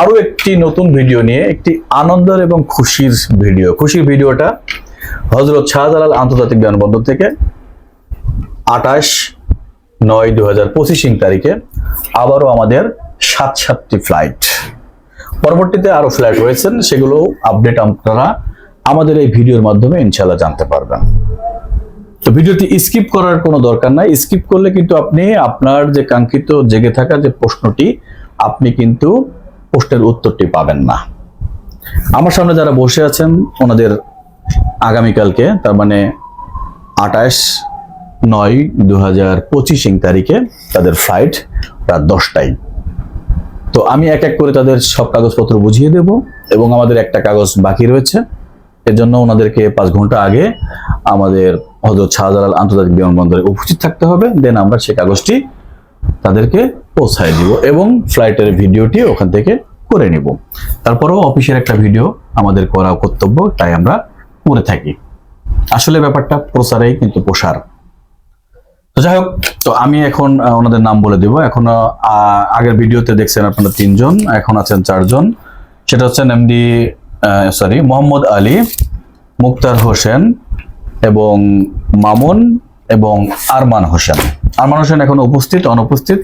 আরও একটি নতুন ভিডিও নিয়ে, একটি আনন্দের এবং খুশির ভিডিও। খুশির ভিডিওটা হজরত শাহজালাল আন্তর্জাতিক বিমানবন্দর থেকে আঠাশ নয় দু হাজার তারিখে আবারও আমাদের সাত সাতটি ফ্লাইট। পরবর্তীতে আরও ফ্লাইট রয়েছেন সেগুলো আপডেট আপনারা আমাদের এই ভিডিওর মাধ্যমে ইনশাল্লাহ জানতে পারবেন। তো ভিডিওটি স্কিপ করার কোনো দরকার নাই। স্কিপ করলে কিন্তু আপনি আপনার যে কাঙ্ক্ষিত জেগে থাকা যে প্রশ্নটি, আপনি কিন্তু প্রশ্নের উত্তরটি পাবেন না। আমার সামনে যারা বসে আছেন, ওনাদের আগামীকালকে, তার মানে আঠাশ নয় দু হাজার পঁচিশ তারিখে তাদের ফ্লাইট রাত দশটায়। তো আমি এক এক করে তাদের সব কাগজপত্র বুঝিয়ে দেব এবং আমাদের একটা কাগজ বাকি রয়েছে। এর জন্য ওনাদেরকে পাঁচ ঘণ্টা আগে আমাদের হজরত শাহজালাল আন্তর্জাতিক বিমানবন্দরে উপস্থিত থাকতে হবে। দেন আমরা সেই কাগজটি তাদেরকে পৌঁছায় দিব এবং ফ্লাইটের ভিডিওটি ওখান থেকে করে নিব। তারপরেও অফিসের একটা ভিডিও আমাদের করা কর্তব্য, তাই আমরা করে থাকি। আসলে ব্যাপারটা প্রচারেই কিন্তু প্রসার। তো যাই হোক, তো আমি এখন ওনাদের নাম বলে দিব। এখন আগের ভিডিওতে দেখছেন আপনারা তিনজন, এখন আছেন চারজন। সেটা হচ্ছেন এমডি সরি মোহাম্মদ আলী, মুক্তার হোসেন এবং মামুন এবং আরমান হোসেন। আরমান হোসেন এখন উপস্থিত, অনুপস্থিত।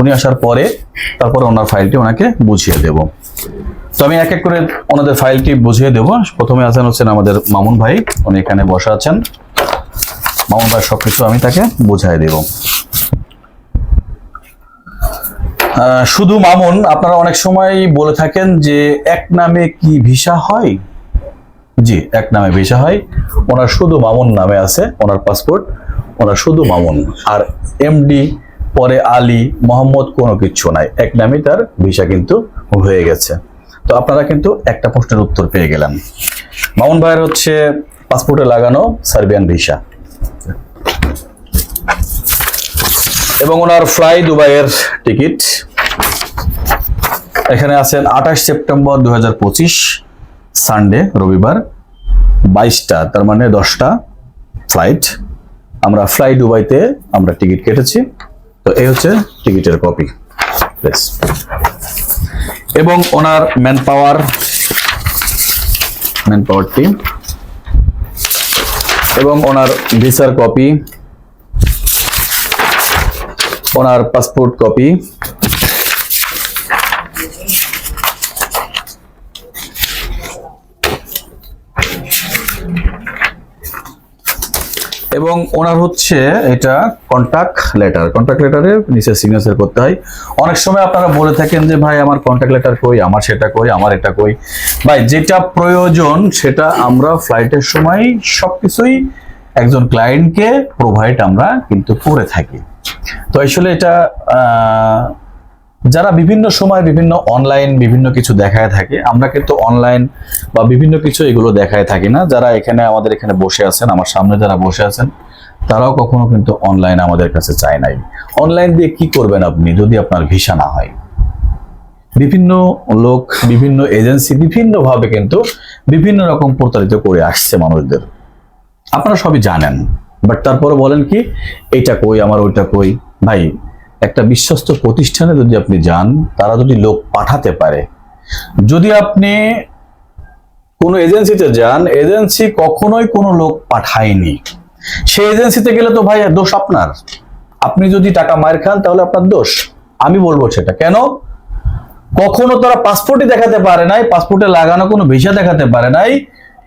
উনি আসার পরে তারপরে ওনার ফাইলটি ওনাকে বুঝিয়ে দেব। তো আমি এক এক করে ওনাদের ফাইলটি বুঝিয়ে দেব। প্রথমে আছেন হচ্ছেন আমাদের মামুন ভাই, উনি এখানে বসে আছেন। মামুন ভাই, সবকিছু আমি তাকে বুঝাই দেব। শুধু মামুন, আপনারা অনেক সময় বলে থাকেন যে এক নামে কি ভিসা হয়? জি, এক নামে ভিসা হয়। ওনার শুধু মামুন নামে আছে, ওনার পাসপোর্ট। ওনার শুধু মামুন। আর এমডি পরে আলী, মোহাম্মদ কোনো কিছু নাই। এক নামে তার ভিসা কিন্তু হয়ে গেছে। তো আপনারা কিন্তু একটা প্রশ্নের উত্তর পেয়ে গেলেন। মামুন ভাইয়ের হচ্ছে পাসপোর্টে লাগানো সার্বিয়ান ভিসা। এবং ওনার ফ্লাই দুবাইয়ের টিকিট। এখানে আছেন আঠাশ সেপ্টেম্বর দু হাজার পঁচিশ, সানডে, রবিবার, বাইশটা, তার মানে দশটা ফ্লাইট। আমরা ফ্লাই দুবাইতে আমরা টিকিট কেটেছি। তো এই হচ্ছে টিকিটের কপি। এবং ওনার ম্যান পাওয়ার ম্যান পাওয়ারটি এবং ওনার ভিসার কপি। ওনার পাসপোর্ট কপি এবং ওনার হচ্ছে এটা কন্টাক্ট লেটার কন্টাক্ট লেটারে নিচে সিগনেচার করতে হয়। অনেক সময় আপনারা বলে থাকেন যে, ভাই, আমার কন্টাক্ট লেটার কই? আমার সেটা কই? আমার এটা কই? ভাই, যেটা প্রয়োজন, সেটা আমরা ফ্লাইটের সময় সবকিছুই একজন ক্লায়েন্টকে প্রোভাইড আমরা কিন্তু করে থাকি। তো আসলে এটা যারা বিভিন্ন সময় বিভিন্ন অনলাইন বিভিন্ন কিছু দেখায় থাকে, আমরা কিন্তু অনলাইন বা বিভিন্ন কিছু এগুলো দেখায় থাকি না। যারা এখানে আমাদের এখানে বসে আছেন, আমার সামনে যারা বসে আছেন, তারাও কখনো কিন্তু অনলাইন আমাদের কাছে চায় নাই। অনলাইন দিয়ে কি করবেন আপনি যদি আপনার ভিসা না হয়? বিভিন্ন লোক, বিভিন্ন এজেন্সি বিভিন্নভাবে কিন্তু বিভিন্ন রকম প্রতারিত করে আসছে মানুষদের। আপনারা সবই জানেন। বাট তারপরে বলেন কি, এইটা কই, আমার ওইটা কই? ভাই, একটা বিশ্বস্ত প্রতিষ্ঠানে যদি আপনি যান, তারা যদি লোক পাঠাতে পারে, যদি আপনি কোনো এজেন্সিতে যান, এজেন্সি কখনোই কোনো লোক পাঠায়নি। সেই এজেন্সিতে গেলে তো ভাই দোষ আপনার। আপনি যদি টাকা মার খান, তাহলে আপনার দোষ। আমি বলব সেটা। কেন? কখনো তারা পাসপোর্টই দেখাতে পারে নাই পাসপোর্টে লাগানো কোনো ভিসা দেখাতে পারে নাই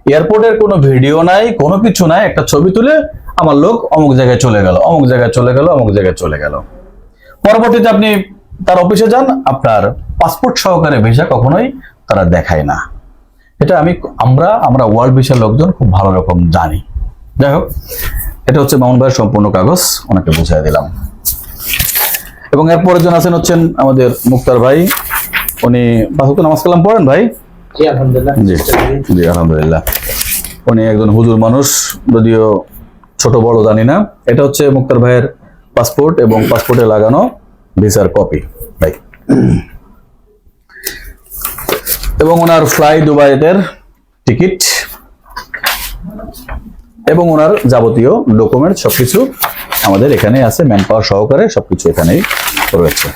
এয়ারপোর্টের কোনো ভিডিও নাই, কোনো কিছু নাই, একটা ছবি তুলে আমার লোক অমুক জায়গায় চলে গেল অমুক জায়গায় চলে গেল অমুক জায়গায় চলে গেল। পরবর্তীতে আপনি তার অফিসে যান আপনার পাসপোর্ট সহকারে ভিসা কখনোই তারা দেখায় না। এটা আমি আমরা আমরা ওয়ার্ল্ড ভিসার লোকজন খুব ভালো রকম জানি। যাই হোক এটা হচ্ছে মামুন ভাইয়ের সম্পূর্ণ কাগজ ওনাকে বুঝিয়ে দিলাম। এবং এরপরের জন আছেন হচ্ছেন আমাদের মুক্তার ভাই। উনি পাঁচক্ত নামাজ কালাম পড়েন ভাই? জি আলহামদুলিল্লাহ। জি জি আলহামদুলিল্লাহ। উনি একজন হুজুর মানুষ যদিও ছোট বড় জানি না। এটা হচ্ছে মুক্তার ভাইয়ের পাসপোর্ট এবং পাসপোর্টে লাগানো ভিসার কপি ভাই। এবং ওনার ফ্লাই দুবাইয়ের টিকিট এবং ওনার যাবতীয় ডকুমেন্ট সবকিছু আমাদের এখানে আছে ম্যান পাওয়ার সহকারে সবকিছু এখানেই রয়েছে।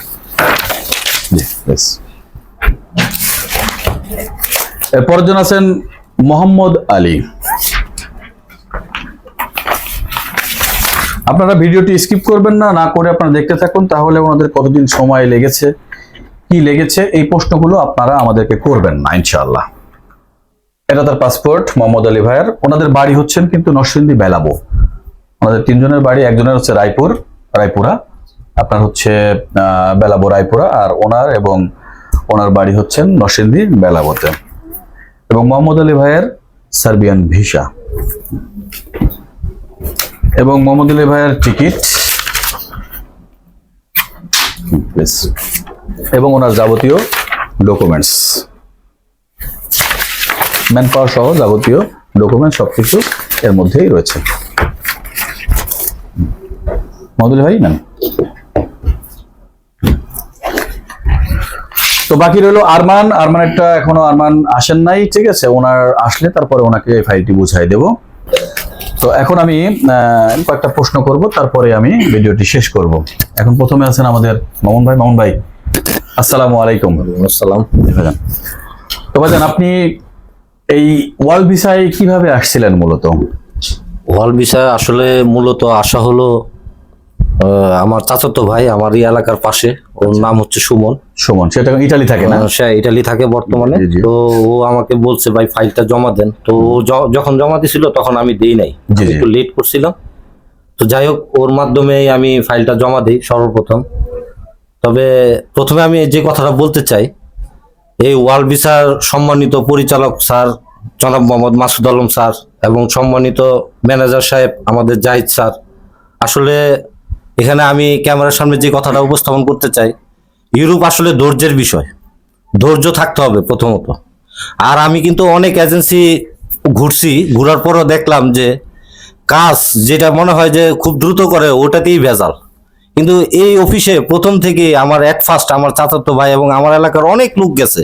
জি বেশ এরপরের জন আছেন মোহাম্মদ আলী। আপনারা ভিডিওটি স্কিপ করবেন না না করে আপনারা দেখতে থাকুন, তাহলে ওনাদের কতদিন সময় লেগেছে, কি লেগেছে, এই প্রশ্নগুলো আপনারা আমাদেরকে করবেন না, ইনশাআল্লাহ। এটা তার পাসপোর্ট, মোহাম্মদ আলী ভাইয়ের। ওনাদের বাড়ি হচ্ছেন কিন্তু নরসিংদী বেলাবো। ওনাদের তিনজনের বাড়ি, একজনের হচ্ছে রায়পুর, রায়পুরা। আপনার হচ্ছে বেলাবো, রায়পুরা। আর ওনার এবং ওনার বাড়ি হচ্ছেন নরসিংদী বেলাবোতে। এবং মোহাম্মদ আলী ভাইয়ের সার্বিয়ান ভিসা। এবং মোহাম্মদ আলী ভাইয়ের টিকিট এবং ওনার যাবতীয় ডকুমেন্টস ম্যান পাওয়ার সহ যাবতীয় ডকুমেন্ট সবকিছু এর মধ্যেই রয়েছে। মদুল ভাই নেন তো বাকি রইল আরমান। আরমান একটা এখনও আরমান আসেন নাই, ঠিক আছে? ওনার আসলে তারপরে ওনাকে ফাইলটি বুঝাই দেব। তো এখন আমি কয়েকটা প্রশ্ন করব তারপরে আমি ভিডিওটি শেষ করব। এখন প্রথমে আছেন আমাদের মামুন ভাই। মামুন ভাই আসসালামু আলাইকুম। আসসালাম। তো ভাইজান আপনি এই ওয়াল ভিসায় কীভাবে আসছিলেন মূলত? ওয়াল বিষয়ে আসলে মূলত আশা হলো আমার চাচাতো ভাই আমার এই এলাকার পাশে ওর নাম হচ্ছে সুমন। সুমন সেটা ইটালি থাকে না? সে ইটালি থাকে বর্তমানে। তো ও আমাকে বলছে ভাই ফাইলটা জমা দেন। তো যখন জমা দিছিল তখন আমি দেই নাই। একটু লেট করছিলাম। তো যাই হোক ওর মাধ্যমে আমি ফাইলটা জমা দিই সর্বপ্রথম। তবে প্রথমে আমি যে কথাটা বলতে চাই এই ওয়ার্ল্ড ভিসার সম্মানিত পরিচালক স্যার জনাব মোহাম্মদ মাসুদ আলম স্যার এবং সম্মানিত ম্যানেজার সাহেব আমাদের জাহিদ স্যার আসলে এখানে আমি ক্যামেরার সামনে যে কথাটা উপস্থাপন করতে চাই, ইউরোপ আসলে ধৈর্যের বিষয়। ধৈর্য থাকতে হবে প্রথমত। আর আমি কিন্তু অনেক এজেন্সি ঘুরছি, ঘোরার পরও দেখলাম যে কাজ যেটা মনে হয় যে খুব দ্রুত করে, ওটাতেই ভেজাল। কিন্তু এই অফিসে প্রথম থেকে আমার এক ফার্স্ট আমার চাচাতো ভাই এবং আমার এলাকার অনেক লোক গেছে।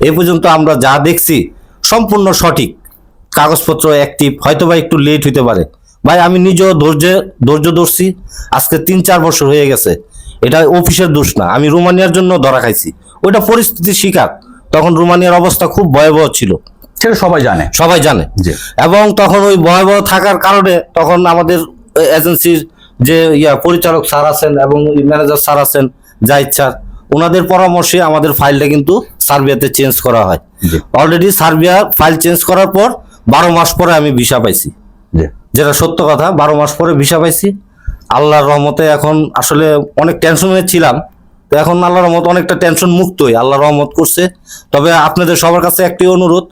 এ পর্যন্ত আমরা যা দেখছি সম্পূর্ণ সঠিক। কাগজপত্র অ্যাক্টিভ হয়তো বা একটু লেট হইতে পারে। ভাই আমি নিজেও ধৈর্য ধৈর্য ধরছি। আজকে তিন চার বছর হয়ে গেছে। এটা অফিসের দোষ না। আমি রোমানিয়ার জন্য ধরা খাইছি। ওটা পরিস্থিতির শিকার। তখন রোমানিয়ার অবস্থা খুব ভয়াবহ ছিল। সেটা সবাই জানে। সবাই জানে। এবং তখন ওই ভয়াবহ থাকার কারণে তখন আমাদের এজেন্সির যে ইয়া পরিচালক স্যার আছেন এবং ম্যানেজার স্যার আছেন জাহিদ স্যার ওনাদের পরামর্শে আমাদের ফাইলটা কিন্তু সার্বিয়াতে চেঞ্জ করা হয়। অলরেডি সার্বিয়া ফাইল চেঞ্জ করার পর বারো মাস পরে আমি ভিসা পাইছি। যেটা সত্য কথা, বারো মাস পরে ভিসা পাইছি। আল্লাহর রহমতে এখন আসলে অনেক টেনশনে ছিলাম। তো এখন আল্লাহর রহমত অনেকটা টেনশন মুক্তই আল্লাহ রহমত করছে। তবে আপনাদের সবার কাছে একটি অনুরোধ,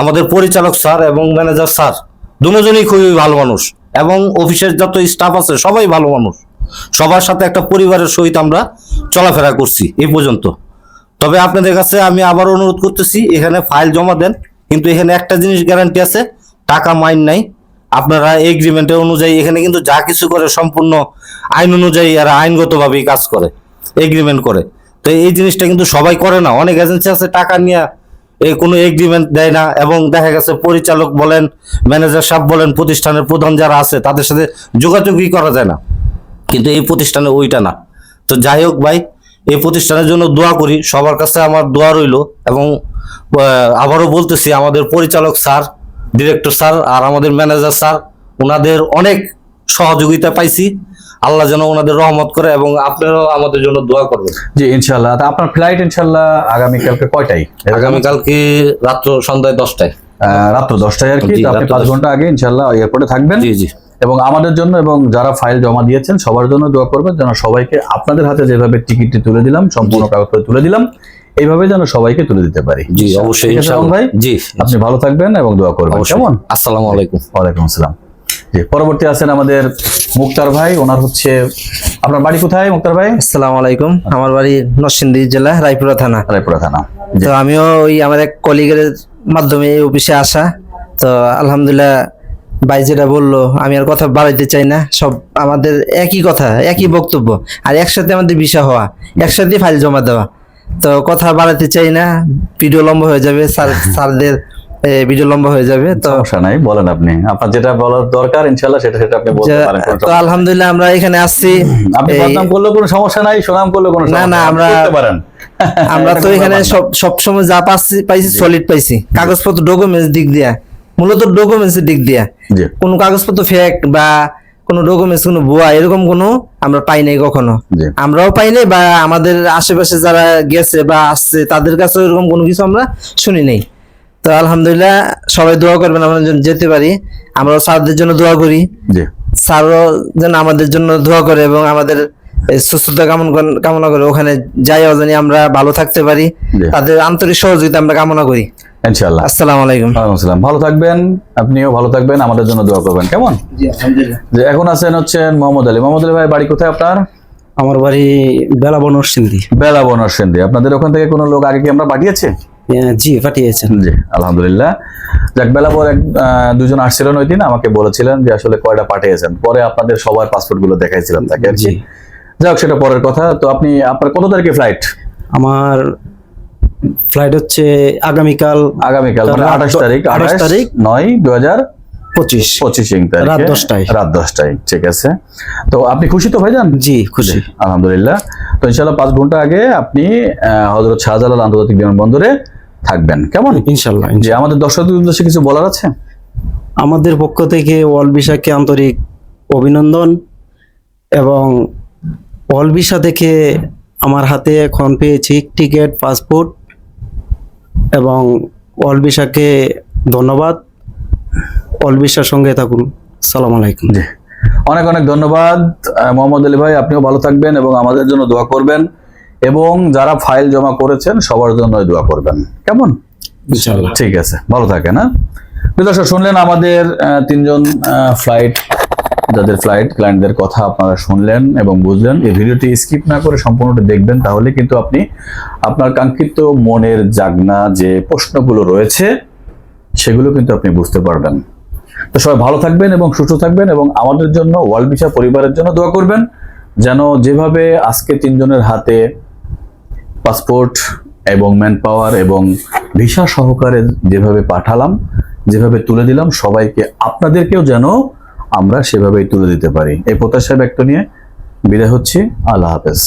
আমাদের পরিচালক স্যার এবং ম্যানেজার স্যার, দুজনই খুবই ভালো মানুষ এবং অফিসের যত স্টাফ আছে, সবাই ভালো মানুষ। সবার সাথে একটা পরিবারের সহিত আমরা চলাফেরা করছি এই পর্যন্ত। তবে আপনাদের কাছে আমি আবার অনুরোধ করতেছি, এখানে ফাইল জমা দেন, কিন্তু এখানে একটা জিনিস গ্যারান্টি আছে, টাকা মাইন নাই। আপনারা এগ্রিমেন্টের অনুযায়ী এখানে কিন্তু যা কিছু করে সম্পূর্ণ আইন অনুযায়ী এরা আইনগতভাবেই কাজ করে এগ্রিমেন্ট করে। তো এই জিনিসটা কিন্তু সবাই করে না। অনেক এজেন্সি আছে টাকা নিয়ে এই কোনো এগ্রিমেন্ট দেয় না এবং দেখা গেছে পরিচালক বলেন ম্যানেজার সাহেব বলেন, প্রতিষ্ঠানের প্রধান যারা আছে তাদের সাথে যোগাযোগই করা যায় না। কিন্তু এই প্রতিষ্ঠানে ওইটা না। তো যাই হোক ভাই, এই প্রতিষ্ঠানের জন্য দোয়া করি। সবার কাছে আমার দোয়া রইল এবং আবারও বলতেছি আমাদের পরিচালক স্যার ডিরেক্টর স্যার আর আমাদের ম্যানেজার স্যার ওনাদের অনেক সহযোগিতা পাইছি। আল্লাহ যেন ওনাদের রহমত করে এবং আপনারাও আমাদের জন্য দোয়া করবেন। জি ইনশাল্লাহ আপনার ফ্লাইট ইনশাল্লাহ আগামীকালকে কয়টাই আগামীকালকে রাত্র সন্ধ্যায় দশটায়। রাত্র দশটায় আর কি। আপনি পাঁচ ঘণ্টা আগে ইনশাল্লাহ এয়ারপোর্টে থাকবেন। জি জি। এবং আমাদের জন্য এবং যারা ফাইল জমা দিয়েছেন সবার জন্য দোয়া করবেন যেন সবাইকে আপনাদের হাতে যেভাবে টিকিটটি তুলে দিলাম সম্পূর্ণ কাগজপত্র তুলে দিলাম। এইভাবে যেন সবাইকে তুলে দিতে পারি। জি অবশ্যই ইনশাআল্লাহ। ভাই? জি। আপনি ভালো থাকবেন এবং দোয়া করবেন কেমন? আসসালামু আলাইকুম। ওয়ালাইকুম আসসালাম। জি পরবর্তী আছেন আমাদের মুক্তার ভাই ওনার হচ্ছে আপনার বাড়ি কোথায় মুক্তার ভাই? আসসালামু আলাইকুম। আমার বাড়ি নরসিংদী জেলা রায়পুরা থানা। রায়পুরা থানা। তো আমিও ওই আমার এক কলিগের মাধ্যমে এই অফিসে আসা। তো আলহামদুলিল্লাহ ভাই যেটা বলল আমি আর কথা বাড়াইতে চাই না। সব আমাদের একই কথা একই বক্তব্য। আর একসাথে আমাদের বিষয় হওয়া একসাথে ফাইল জমা দেওয়া। তো কথা বাড়াতে চাই না। ভিডিও লম্বা হয়ে যাবে স্যার স্যারদের ভিডিও লম্বা হয়ে যাবে তো সমস্যা নাই বলেন আপনি। আপনার যেটা বলার দরকার সেটা সেটা আপনি বলতে পারেন তো আলহামদুলিল্লাহ আমরা এখানে আসছি। আপনি বদনাম করলেও কোনো সমস্যা নাই সুনাম করলেও কোনো সমস্যা না। আপনি আমরা- করতে পারেন। আমরা তো এখানে সব সব সময় যা পাচ্ছি পাইছি সলিড পাইছি। কাগজপত্র ডকুমেন্টস দিক দিয়া। মূলত ডকুমেন্টস দিক দিয়া। কোনো কাগজপত্র ফেক বা কোনো ডকুমেন্টস কোনো ভুয়া এরকম কোনো আমরা পাই নাই কখনো। আমরাও পাই নাই বা আমাদের আশেপাশে যারা গেছে বা আসছে তাদের কাছে এরকম কোনো কিছু আমরা শুনি নাই। তো আলহামদুলিল্লাহ সবাই দোয়া করবেন আমরা যেন যেতে পারি। আমরাও স্যারদের জন্য দোয়া করি। স্যারও যেন আমাদের জন্য দোয়া করে এবং আমাদের সুস্থতা কামনা কামনা করে ওখানে যাই জানি আমরা ভালো থাকতে পারি। তাদের আন্তরিক সহযোগিতা আমরা কামনা করি। ইনশাআল্লাহ। আসসালামু আলাইকুম। আসসালাম। ভালো থাকবেন আপনিও ভালো থাকবেন আমাদের জন্য দোয়া করবেন। কেমন? যে এখন আছেন হচ্ছেন মোহাম্মদ আলী। মোহাম্মদ আলী ভাই বাড়ি কোথায় আপনার? আমার বাড়ি বেলাবন আপনাদের ওখান থেকে কোনো লোক আগে কি আমরা পাঠিয়েছি? জি পাঠিয়েছেন জি আলহামদুলিল্লাহ। যাক বেলা পর এক দুজন আসছিলেন ওই দিন আমাকে বলেছিলেন যে আসলে কয়টা পাঠিয়েছেন। পরে আপনাদের সবার পাসপোর্টগুলো দেখাইছিলাম তাকে জি। যাক সেটা পরের কথা। তো আপনি আপনার কত তারিখে ফ্লাইট আমার ফ্লাইট হচ্ছে আগামীকাল আগামীকাল মানে আঠাশ তারিখ 28 আঠাশ তারিখ, নয় দু হাজার পঁচিশ পঁচিশ রাত দশটায়। রাত দশটায় ঠিক আছে। তো আপনি খুশি তো ভাইজান? জি খুশি। আলহামদুলিল্লাহ। তো ইনশাল্লাহ পাঁচ ঘণ্টা আগে আপনি হজরত শাহজালাল আন্তর্জাতিক বিমানবন্দরে থাকবেন। কেমন? ইনশাল্লাহ যে আমাদের দর্শকদের উদ্দেশ্যে কিছু বলার আছে? আমাদের পক্ষ থেকে ওয়ার্ল্ড ভিসাকে আন্তরিক অভিনন্দন এবং ওয়ার্ল্ড ভিসা থেকে আমার হাতে এখন পেয়েছি টিকিট পাসপোর্ট এবং ভিসাকে ধন্যবাদ। ভিসার সঙ্গে থাকুন। সালাম আলাইকুম। জি। অনেক অনেক ধন্যবাদ মোহাম্মদ আলী ভাই আপনিও ভালো থাকবেন এবং আমাদের জন্য দোয়া করবেন। এবং যারা ফাইল জমা করেছেন সবার জন্য দোয়া করবেন। কেমন? ঠিক আছে ভালো থাকেন হ্যাঁ? প্রিয় দর্শক শুনলেন আমাদের তিনজন ফ্লাইট যাদের ফ্লাইট ক্লায়েন্টদের কথা আপনারা শুনলেন এবং বুঝলেন, এই ভিডিওটি স্কিপ না করে সম্পূর্ণটা দেখবেন, তাহলে কিন্তু আপনি আপনার কাঙ্ক্ষিত মনের জাগনা, যে প্রশ্নগুলো রয়েছে, সেগুলো কিন্তু আপনি বুঝতে পারবেন। তো সবাই ভালো থাকবেন এবং সুস্থ থাকবেন এবং আমাদের জন্য, ওয়ার্ল্ড ভিসা পরিবারের জন্য দোয়া করবেন, যেন যেভাবে আজকে তিনজনের হাতে পাসপোর্ট এবং ম্যান পাওয়ার এবং ভিসা সহকারে যেভাবে পাঠালাম, যেভাবে তুলে দিলাম, সবাইকে আপনাদেরকেও যেন আমরা সেভাবেই তুলে দিতে পারি। এই প্রত্যাশা ব্যক্ত নিয়ে বিদায় হচ্ছি। আল্লাহ হাফেজ।